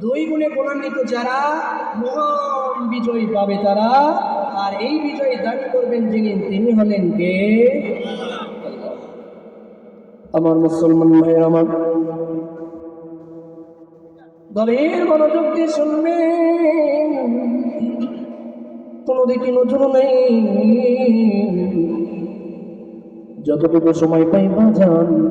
দুই গুণে গুণান্বিত যারা মহান বিজয় পাবে তারা। আর এই বিজয় দান করবেন যিনি তিনি হলেন কে? আমার মুসলমান ভাই আমার। দলের মনোযোগ দিয়ে শুনবেন। কোনো দিকে নজর নেই। যতটুকু সময় পাই বাজান।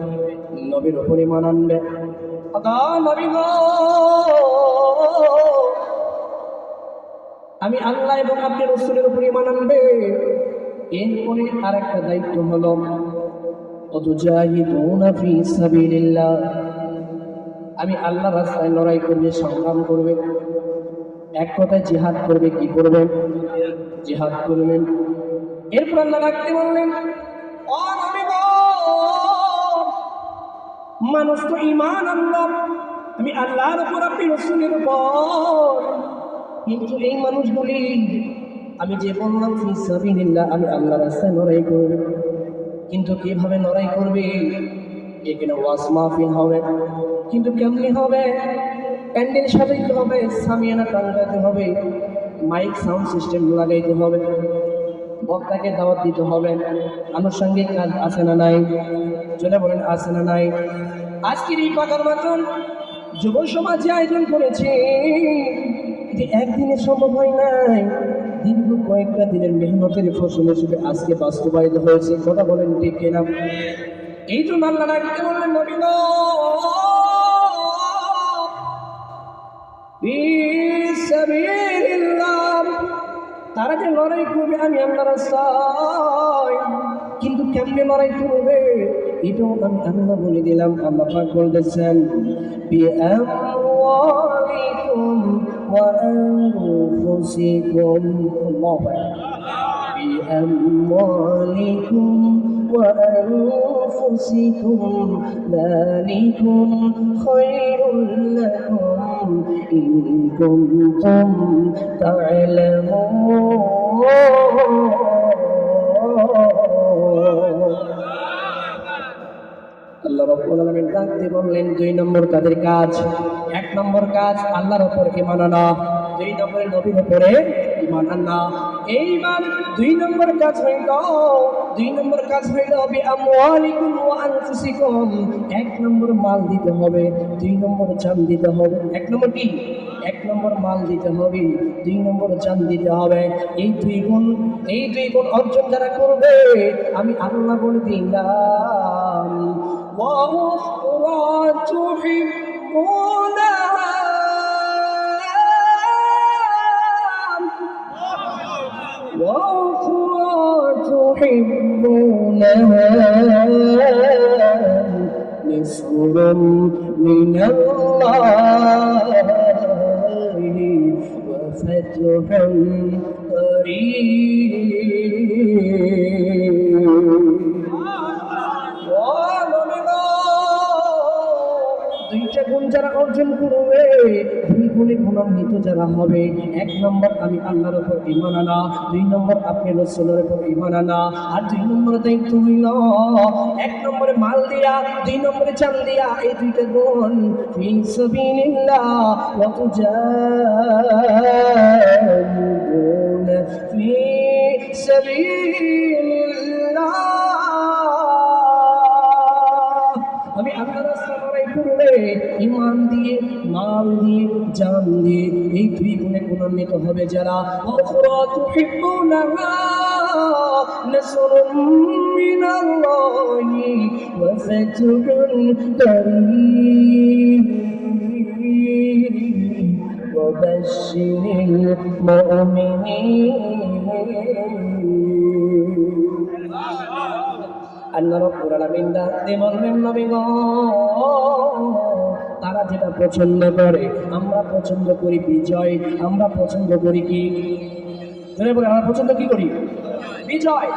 নবীর উপর ঈমান আনবে। আমি আল্লাহ এবং আপনি রসুলের উপর ঈমান আনবে। এরপরে আর একটা দায়িত্ব হলো আমি আল্লাহ রাস্তায় লড়াই করবে সংগ্রাম করবে। এক কথায় জিহাদ করবে কি করবেন জিহাদ করবেন এরপর আল্লাহ রাখতে বললেন "ও নবী গো, মানুষ তো ইমান আনলাম। আমি আল্লাহর উপর আপনি রসুলের উপর কিন্তু এই মানুষগুলি, আমি যে বললাম, ফি সাবিলিল্লাহ, আমি আল্লাহ রাস্তায় লড়াই করবে। কিন্তু কীভাবে লড়াই করবে? এখানে ওয়াস মাহফিল হবে। কিন্তু কেমনি হবে? প্যান্ডেল সাজাইতে হবে, সামিয়ানা টাঙ্গাতে হবে, মাইক সাউন্ড সিস্টেম লাগাইতে হবে। বক্তাকে দাওয়াত দিতে হবে। আনুষঙ্গিক কাজ আছে না নাই? চলে বলেন, আছে না নাই? আজকের এই পাকার মতন যুব সমাজে আয়োজন করেছে। এটি একদিনে সম্ভব হয় নাই। দীর্ঘ কয়েকটা দিনের মেহনতের ফসল হিসেবে আজকে বাস্তবায়িত হয়েছে। কথা বলেন ঠিক কিনা? এই জন্য আল্লাহ রাখতে বললেন নবী তারা যে লড়াই করবে আমি আল্লাহ রাস্তায় কিন্তু কেমনে লড়াই করবে এটাও আমি আল্লাহ বলে দিলাম আল্লাহ পাক বলতেছেন বিআমওয়ালিকুম ওয়া আনফুসিকুম আল্লাহু আকবার بأموالكم وأنفسكم ذلكم خير لكم إن كنتم تعلمون আল্লাহ রাব্বুল আলামিন ডাকতে বললেন দুই নম্বর তাদের কাজ এক নম্বর কাজ আল্লাহর উপর ঈমান আনা দুই নম্বরে নবীর উপরে ঈমান আনা এইবার দুই নম্বর কাজ হইল দুই নম্বর কাজ হইল বি আমওয়ালিকুম ওয়া আনফুসিকুম এক নম্বর মাল দিতে হবে দুই নম্বর জান দিতে হবে এক নম্বর কি এক নম্বর মাল দিতে হবে দুই নম্বর জান দিতে হবে এই দুই গুণ এই দুই গুণ অর্জন যারা করবে আমি আল্লাহ বলে দিলাম وأخرى تحبونها نصر من الله وفتح قريب দুই এক নম্বর আমি আল্লাহর উপর ইমান আনা, দুই নম্বর আপনি রসুলের উপর ইমান আনা, আর দুই নম্বরে দায়িত্ব হইল এক নম্বরে মাল দিয়া, দুই নম্বরে চাল দিয়া, এই দুইটা গুণ ফি সাবিলিল্লাহ, ওয়া তুজাহিদুন ফি ইমান দিয়ে মাল দিয়ে জান দিয়ে এই দুই গুণে গুণান্বিত হবে যারা অখরা তুহিব্বুনাহা নাসরুম মিনাল্লাহি ওয়া ফাতহুন কারীম وبشر المؤمنين আল্লাহ রব্বুল আলামিন ডাকতে বললেন নবী গো তারা যেটা পছন্দ করে। আমরা পছন্দ করি বিজয়, আমরা পছন্দ করি কি? আমরা পছন্দ কি করি? বিজয়।